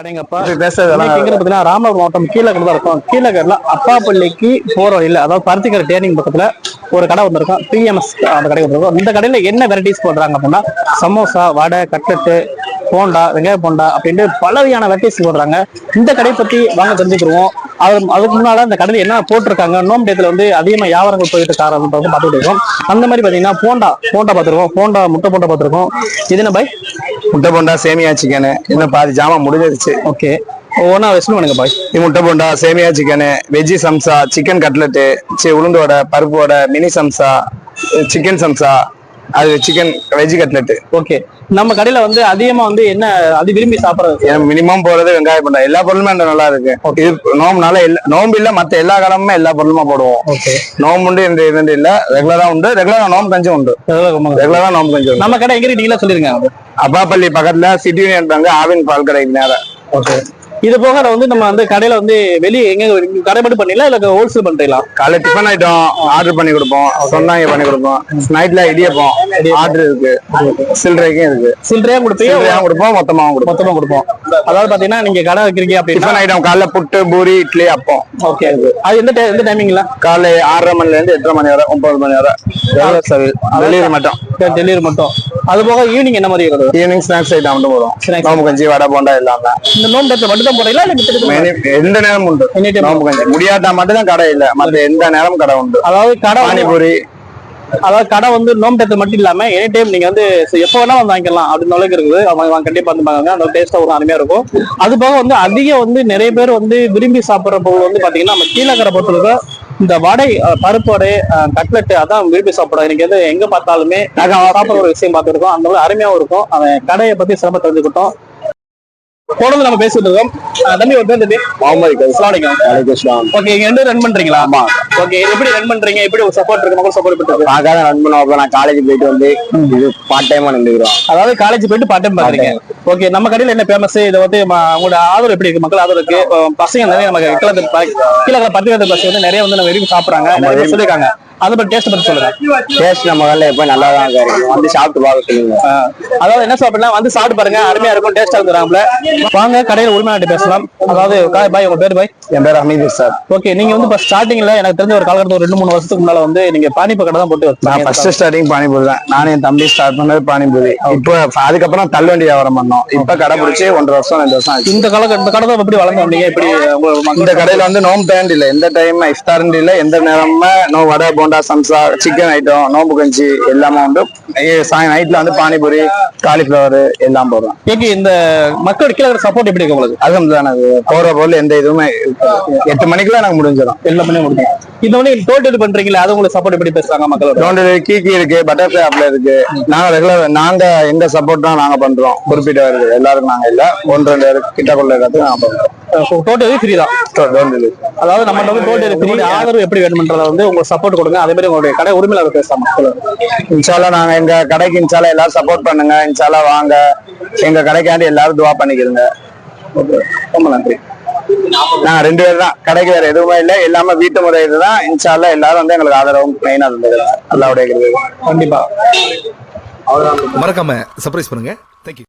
அடேங்கப்பா. பாத்தீங்கன்னா ராமநாதபுரம் மாவட்டம் கீழகர் தான் இருக்கும். கீழகர்ல அப்பாப்பள்ளிக்கு போற வழியில அதாவது பருத்திக்கரை டேர்னிங் பக்கத்துல ஒரு கடை வந்திருக்கும் பிஎம்எஸ் அந்த கடை வந்திருக்கும் இந்த கடையில என்ன வெரைட்டிஸ் போடுறாங்க அப்படின்னா சமோசா வடை கட்லெட்டு போண்டா வெங்காய போண்டா அப்படின்ட்டு பல வகையான வெரைட்டிஸ் போடுறாங்க. இந்த கடையை பத்தி வாங்க தெரிஞ்சுக்கிடுவோம். அது அதுக்கு முன்னால இந்த கடையில என்ன போட்டிருக்காங்க? நோம் டேத்துல வந்து அதிகமா வியாபாரங்கள் போயிட்டு காரணம் பார்த்துட்டு இருக்கோம். அந்த மாதிரி பாத்தீங்கன்னா போண்டா போண்டா பார்த்துருக்கோம். போண்டா முட்டை போண்டா பார்த்துருக்கோம். இது என்ன பாய்? முட்டை போண்டா சேமியா சிக்கனு இன்னும் பாதி ஜாமான் முடிஞ்சிருச்சு. ஓகே. ஒவ்வொன்றா வச்சுன்னு பண்ணுங்க பாய் இது முட்டை போண்டா சேமியா chicken veggie samosa chicken cutlet C உளுந்து வடை பருப்பு வடை மினி சம்சா சிக்கன் சம்சா அது சிக்கன் வெஜ்ஜி கட்லெட்டு ஓகே நம்ம கடையில வந்து அதிகமா வந்து என்ன அது விரும்பி சாப்பிடுறது? மினிமம் போறது வெங்காய போண்டா. எல்லா பொருளுமே அந்த நல்லா இருக்கு. இது நோம்புனால நோம்பு இல்ல மத்த எல்லா காலமுமே எல்லா பொருளுமே போடுவோம். ஓகே நோம்பு உண்டு இந்த இது இல்ல. ரெகுலரா உண்டு. ரெகுலரா நோம்பு கஞ்சி உண்டு. ரெகுலரா நோம்பு கஞ்சி உண்டு. நம்ம கடை எங்க நீங்களே சொல்லிருங்க. அப்பாப்பள்ளி பக்கத்துல சிட்டி யூனியன் பேங்க் ஆவின் பால் கடைக்கு நேரம் ஓகே இது போக வந்து நம்ம வந்து கடையில வந்து வெளியே எங்க கடை மட்டும் பண்ணீங்களா இல்ல ஹோல்சேல் பண்றீங்களா காலைல டிஃபன் ஐட்டம் ஆர்டர் பண்ணி கொடுப்போம். சொன்னாங்க பண்ணி கொடுப்போம். நைட்ல இடியப்பம். ஆர்டர் இருக்கு. சில்லறைக்கும் இருக்கு. சில்லறையா கொடுப்பீங்க? சில்லறையாவும் கொடுப்போம் மொத்தமாவும் கொடுப்போம். மொத்தமா கொடுப்போம். அதாவது பாத்தீங்கன்னா நீங்க கடை வைக்கிறீங்க அப்படின்னா டிஃபன் ஐட்டம் காலைல புட்டு பூரி இட்லி அப்பம். ஓகே அது எந்த எந்த டைமிங்ல காலை ஆறரை மணில இருந்து எட்டரை மணி வரை ஒன்பது மணி வரை. டெலிவரி மட்டும். டெலிவரி மட்டும். அது போக ஈவினிங் என்ன மாதிரி இருக்குது ஈவினிங் ஸ்நாக்ஸ் ஐட்டம் மட்டும் Snacks. நோம்பு கஞ்சி வடை போண்டா இல்லாம இந்த நோன் டேட்ல மட்டும் தான் போறீங்களா இல்ல எந்த நேரமும் உண்டு. நோம்பு கஞ்சி. முடியாட்டா மட்டும் தான் கடை இல்ல. மத்த எந்த நேரமும் கடை உண்டு. அதாவது கடை வந்து- பானிபூரி. அதாவது கடை வந்து நோம் டேத்து மட்டும் இல்லாம எனி டைம் நீங்க வந்து எப்போ வேணா வந்து வாங்கிக்கலாம் அப்படின்னு அளவுக்கு இருக்குது. அவங்க வாங்க கண்டிப்பா வந்து பாருங்க அந்த டேஸ்டா ஒரு அருமையா இருக்கும். அது போக வந்து அதிகம் வந்து நிறைய பேர் வந்து விரும்பி சாப்பிடுற பொருள் வந்து பாத்தீங்கன்னா நம்ம கீழக்கரை பொறுத்தவரைக்கும் இந்த வடை பருப்பு வடை அஹ், கட்லெட் அதான் விரும்பி சாப்பிடுறோம் எனக்கு வந்து எங்க பார்த்தாலுமே நாங்க சாப்பிடுற ஒரு விஷயம் பார்த்துருக்கோம். அந்த மாதிரி அருமையாவும் இருக்கும். அவன் கடையை பத்தி சிறப்பா தெரிஞ்சுக்கிட்டோம். தொடர்ந்து நம்ம பேசிட்டு இருக்கோம். தம்பி ஒரு தம்பி. முகமது அஸ்ஸலாமு ஓகே இங்க ரெண்டு ரன் பண்றீங்களா? ஆமா. ஓகே எப்படி ரன் பண்றீங்க? எப்படி ஒரு சப்போர்ட் இருக்கு? மக்கள் சப்போர்ட் இருக்கு பார்க்காத ரன் பண்ணுவோம் நான் காலேஜ் போயிட்டு வந்து இது பார்ட் டைமா நின்றுக்கிறோம் அதாவது காலேஜ் போயிட்டு பார்ட் டைம் பாக்குறீங்க ஓகே நம்ம கடையில என்ன ஃபேமஸ் இதை வந்து உங்களோட ஆதரவு எப்படி இருக்கு? மக்கள் ஆதரவு இருக்கு. பசங்க நிறைய நம்ம கிழக்கு கீழே பத்து பசங்க வந்து நிறைய வந்து நம்ம விரும்பி சாப்பிடுறாங்க. நிறைய பேர் சொல்லிருக்காங்க அதை பத்தி டேஸ்ட் பத்தி சொல்லுங்க. டேஸ்ட் நம்ம கடையில் எப்போ நல்லா தான் இருக்கும் வந்து சாப்பிட்டு பார்க்க சொல்லுங்க. அதாவது என்ன சாப்பிடலாம்? வந்து சாப்பிட்டு பாருங்க. அருமையா இருக்கும் டேஸ்டா இருக்கிறாங்கள வாங்க கடையில உரிமையாட்டி பேசலாம். அதாவது கா- பாய் உங்க பேர் பாய் என் பேர் அமீது சார். ஓகே நீங்க வந்து இப்ப ஸ்டார்டிங்ல எனக்கு தெரிஞ்ச ஒரு காலகட்டத்தில் ஒரு ரெண்டு மூணு வருஷத்துக்கு முன்னால வந்து நீங்க பானிப்பு கடை தான் போட்டு நான். ஃபர்ஸ்ட் ஸ்டார்டிங் பானிபூரி தான். நானும் என் தம்பி ஸ்டார்ட் பண்ணது பானிபூரி. இப்போ அதுக்கப்புறம் தள்ளுவண்டி வியாபாரம் பண்ணோம். இப்ப கடை பிடிச்சி ஒன்றரை வருஷம் ரெண்டு வருஷம் ஆச்சு. இந்த கால இந்த கடை தான் எப்படி வளர்ந்து வந்தீங்க எப்படி உங்க இந்த கடையில வந்து நோம்பு டைம் இல்ல. எந்த டைம் இஃப்தார் இல்ல. எந்த நேரமுமே நோ வடை போண்டா சம்சா சிக்கன் ஐட்டம் நோம்பு கஞ்சி எல்லாமே உண்டு. நைட்ல வந்து பானிபூரி காலிஃபிளவர் எல்லாம் போடுறோம். ஓகே இந்த மக்கள் கீழே சப்போர்ட் எப்படி இருக்கு உங்களுக்கு? அதுவும் தான் அது போற பொருள் எந்த இதுவுமே. எட்டு மணிக்குள்ள எனக்கு முடிஞ்சிடும். எல்லா பண்ணி முடியும் இந்த வந்து டோல் டெலிவரி பண்றீங்களா? அது உங்களுக்கு சப்போர்ட் எப்படி பேசுறாங்க மக்களோட? டோண்டல் கீக்கி இருக்கு பட்டர்ஃப்ளை ஆப்ல இருக்கு. நாங்க ரெகுலர் நாங்க எங்க சப்போர்ட் தான் நாங்க பண்றோம். குறிப்பிட்ட இருக்கு எல்லாருக்கும் நாங்க இல்ல. ஒன்று ரெண்டு கிட்ட கொள்ள இடத்துக்கு நாங்க பண்றோம். டோட்டலி ஃப்ரீ தான். அதாவது நம்ம வந்து டோட்டலி ஃப்ரீ ஆதரவு எப்படி வேணும்ன்றத வந்து உங்களுக்கு சப்போர்ட் கொடுங்க. அதே மாதிரி உங்களுடைய கடை உரிமையாளர் பேசலாம் மக்களோட. இன்ஷால்லா நாங்க எங்க கடைக்கு இன்ஷால்லா எல்லாரும் சப்போர்ட் பண்ணுங்க. இன்ஷால்லா வாங்க. எங்க கடைக்காண்டி எல்லாரும் துவா பண்ணிக்கிறங்க ரொம்ப நன்றி. நாங்க ரெண்டு பேர் தான். கடைக்கு வேற எதுவுமே இல்லை. எல்லாமே வீட்டு முறை இதுதான் இன்ஷால்லா எல்லாரும் வந்து எங்களுக்கு ஆதரவும் மெயினா இருந்தது அல்லாவுடைய கிருபை. கண்டிப்பா. மறக்காம சர்ப்ரைஸ் பண்ணுங்க.